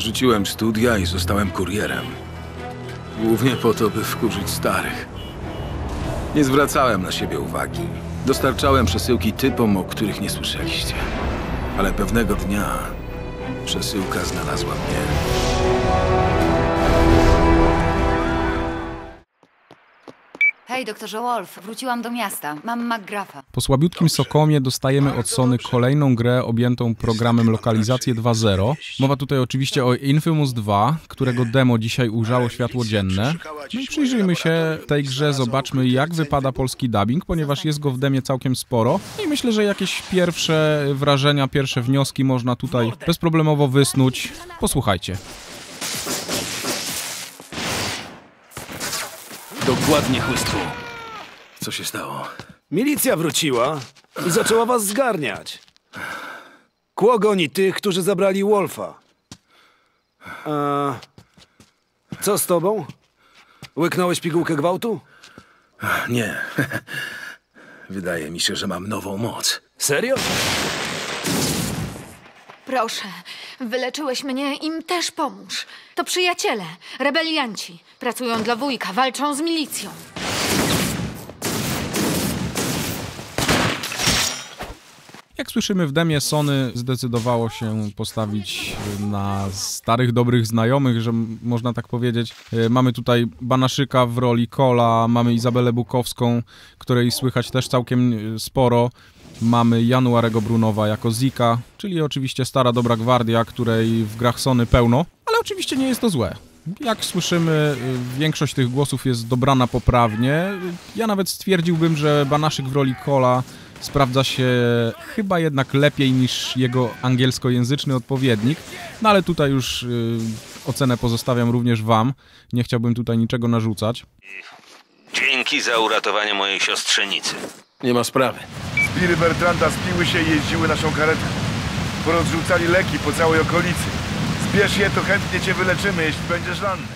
Rzuciłem studia i zostałem kurierem. Głównie po to, by wkurzyć starych. Nie zwracałem na siebie uwagi. Dostarczałem przesyłki typom, o których nie słyszeliście. Ale pewnego dnia przesyłka znalazła mnie. Hej, doktorze Wolf, wróciłam do miasta. Mam McGraffa. Po słabiutkim Sokomie dostajemy od Sony kolejną grę objętą programem Lokalizację 2.0. Mowa tutaj oczywiście o Infamous 2, którego demo dzisiaj ujrzało światło dzienne. No i przyjrzyjmy się tej grze, zobaczmy jak wypada polski dubbing, ponieważ jest go w demie całkiem sporo. I myślę, że jakieś pierwsze wrażenia, pierwsze wnioski można tutaj bezproblemowo wysnuć. Posłuchajcie. Dokładnie, chłystku. Co się stało? Milicja wróciła i zaczęła was zgarniać. Kło goni tych, którzy zabrali Wolfa. A... Co z tobą? Łyknąłeś pigułkę gwałtu? Nie. Wydaje mi się, że mam nową moc. Serio? Proszę, wyleczyłeś mnie, im też pomóż. To przyjaciele, rebelianci. Pracują dla wujka, walczą z milicją. Jak słyszymy w demie, Sony zdecydowało się postawić na starych, dobrych znajomych, że można tak powiedzieć. E, Mamy tutaj Banaszyka w roli Kola, mamy Izabelę Bukowską, której słychać też całkiem e, sporo. Mamy Januarego Brunowa jako Zika, czyli oczywiście stara dobra gwardia, której w grach Sony pełno, ale oczywiście nie jest to złe. Jak słyszymy, y, większość tych głosów jest dobrana poprawnie. Ja nawet stwierdziłbym, że Banaszyk w roli Kola sprawdza się chyba jednak lepiej niż jego angielskojęzyczny odpowiednik. No ale tutaj już y, ocenę pozostawiam również wam. Nie chciałbym tutaj niczego narzucać. Dzięki za uratowanie mojej siostrzenicy. Nie ma sprawy. Spiry Bertranda spiły się i jeździły naszą karetką. Porozrzucali leki po całej okolicy. Zbierz je, to chętnie cię wyleczymy, jeśli będziesz ranny.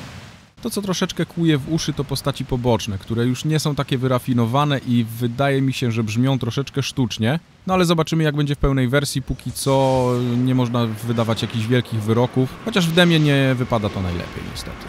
To, co troszeczkę kłuje w uszy, to postaci poboczne, które już nie są takie wyrafinowane i wydaje mi się, że brzmią troszeczkę sztucznie. No ale zobaczymy, jak będzie w pełnej wersji. Póki co nie można wydawać jakichś wielkich wyroków, chociaż w demie nie wypada to najlepiej, niestety.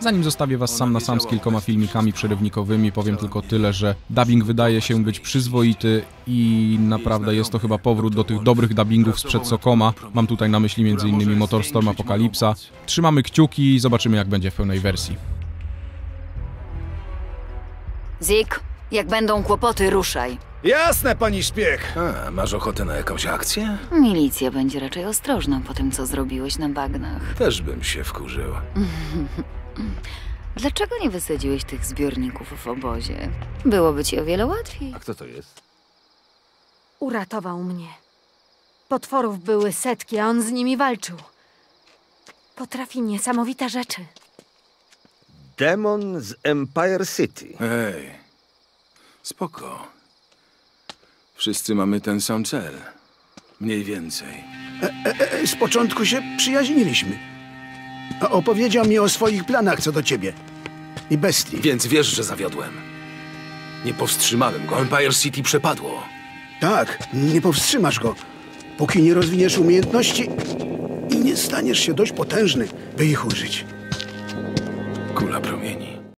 Zanim zostawię Was sam na sam z kilkoma filmikami przerywnikowymi, powiem tylko tyle, że dubbing wydaje się być przyzwoity i naprawdę jest to chyba powrót do tych dobrych dubbingów sprzed Sokoma. Mam tutaj na myśli m.in. Motorstorm Apokalipsa. Trzymamy kciuki i zobaczymy jak będzie w pełnej wersji. Zik, jak będą kłopoty, ruszaj. Jasne, pani szpieg! A, masz ochotę na jakąś akcję? Milicja będzie raczej ostrożna po tym, co zrobiłeś na bagnach. Też bym się wkurzył. Dlaczego nie wysadziłeś tych zbiorników w obozie? Byłoby ci o wiele łatwiej. kto to jest? Uratował mnie. Potworów były setki, a on z nimi walczył. Potrafi niesamowite rzeczy. Demon z Empire City. Hej, spoko. Wszyscy mamy ten sam cel. Mniej więcej. Z początku się przyjaźniliśmy. A Opowiedział mi o swoich planach co do ciebie. I bestii. Więc wiesz, że zawiodłem. Nie powstrzymałem go. Empire City przepadło. Tak, nie powstrzymasz go, póki nie rozwiniesz umiejętności i nie staniesz się dość potężny, by ich użyć. Kula promieni.